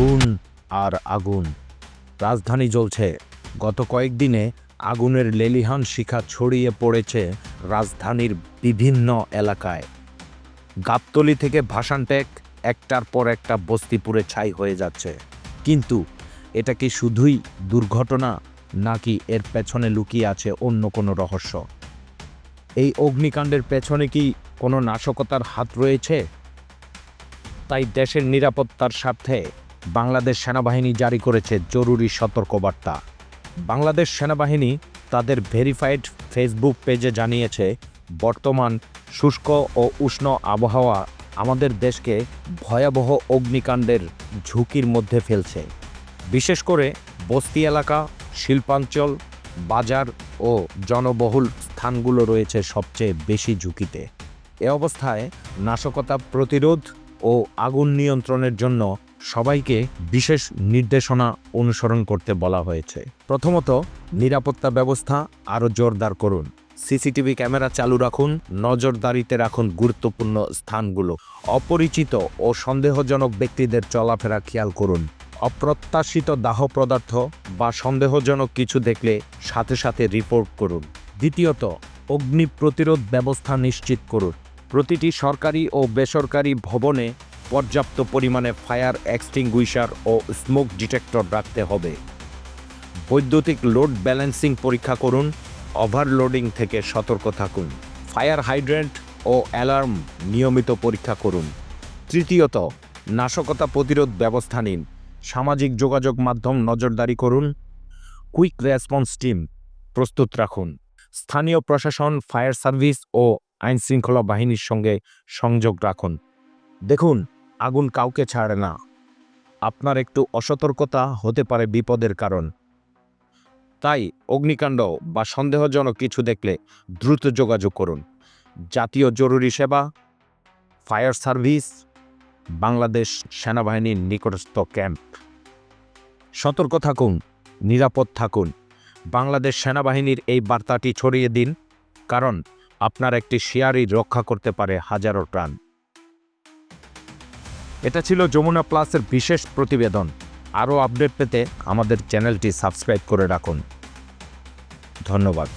আগুন আর আগুন। রাজধানী জ্বলছে। গত কয়েকদিনে আগুনের লেলিহান শিখা ছড়িয়ে পড়েছে রাজধানীর বিভিন্ন এলাকায়। গাবতলি থেকে ভাসানটেক একটার পর একটা বস্তিপুরে ছাই হয়ে যাচ্ছে। কিন্তু এটা কি শুধুই দুর্ঘটনা, নাকি এর পেছনে লুকিয়ে আছে অন্য কোনো রহস্য? এই অগ্নিকাণ্ডের পেছনে কি কোনো নাশকতার হাত রয়েছে? তাই দেশের নিরাপত্তার স্বার্থে বাংলাদেশ সেনাবাহিনী জারি করেছে জরুরি সতর্কবার্তা। বাংলাদেশ সেনাবাহিনী তাদের ভেরিফাইড ফেসবুক পেজে জানিয়েছে, বর্তমান শুষ্ক ও উষ্ণ আবহাওয়া আমাদের দেশকে ভয়াবহ অগ্নিকাণ্ডের ঝুঁকির মধ্যে ফেলছে। বিশেষ করে বস্তি এলাকা, শিল্পাঞ্চল, বাজার ও জনবহুল স্থানগুলো রয়েছে সবচেয়ে বেশি ঝুঁকিতে। এ অবস্থায় নাশকতা প্রতিরোধ ও আগুন নিয়ন্ত্রণের জন্য সবাইকে বিশেষ নির্দেশনা অনুসরণ করতে বলা হয়েছে। প্রথমত, নিরাপত্তা ব্যবস্থা আরও জোরদার করুন। সিসিটিভি ক্যামেরা চালু রাখুন, নজরদারিতে রাখুন গুরুত্বপূর্ণ স্থানগুলো। অপরিচিত ও সন্দেহজনক ব্যক্তিদের চলাফেরা খেয়াল করুন। অপ্রত্যাশিত দাহ পদার্থ বা সন্দেহজনক কিছু দেখলে সাথে সাথে রিপোর্ট করুন। দ্বিতীয়ত, অগ্নি প্রতিরোধ ব্যবস্থা নিশ্চিত করুন। প্রতিটি সরকারি ও বেসরকারি ভবনে পর্যাপ্ত পরিমাণে ফায়ার এক্সটিংগুইশার ও স্মোক ডিটেক্টর রাখতে হবে। বৈদ্যুতিক লোড ব্যালেন্সিং পরীক্ষা করুন, ওভারলোডিং থেকে সতর্ক থাকুন, ফায়ার হাইড্রেন্ট ও অ্যালার্ম নিয়মিত পরীক্ষা করুন। তৃতীয়ত, নাশকতা প্রতিরোধ ব্যবস্থা নিন, সামাজিক যোগাযোগ মাধ্যম নজরদারি করুন, কুইক রেসপন্স টিম প্রস্তুত রাখুন। স্থানীয় প্রশাসন, ফায়ার সার্ভিস ও আইনশৃঙ্খলা বাহিনীর সঙ্গে সংযোগ রাখুন। দেখুন আগুন কাউকে ছাড়ে না। আপনার একটু অসতর্কতা হতে পারে বিপদের কারণ। তাই অগ্নিকাণ্ড বা সন্দেহজনক কিছু দেখলে দ্রুত যোগাযোগ করুন। জাতীয় জরুরি সেবা, ফায়ার সার্ভিস, বাংলাদেশ সেনাবাহিনীর নিকটস্থ ক্যাম্প। সতর্ক থাকুন, নিরাপদ থাকুন। বাংলাদেশ সেনাবাহিনীর এই বার্তাটি ছড়িয়ে দিন, কারণ আপনার একটি শেয়ারই রক্ষা করতে পারে হাজারো প্রাণ এটা ছিল যমুনা প্লাসের বিশেষ প্রতিবেদন। আরও আপডেট পেতে আমাদের চ্যানেলটি সাবস্ক্রাইব করে রাখুন। ধন্যবাদ।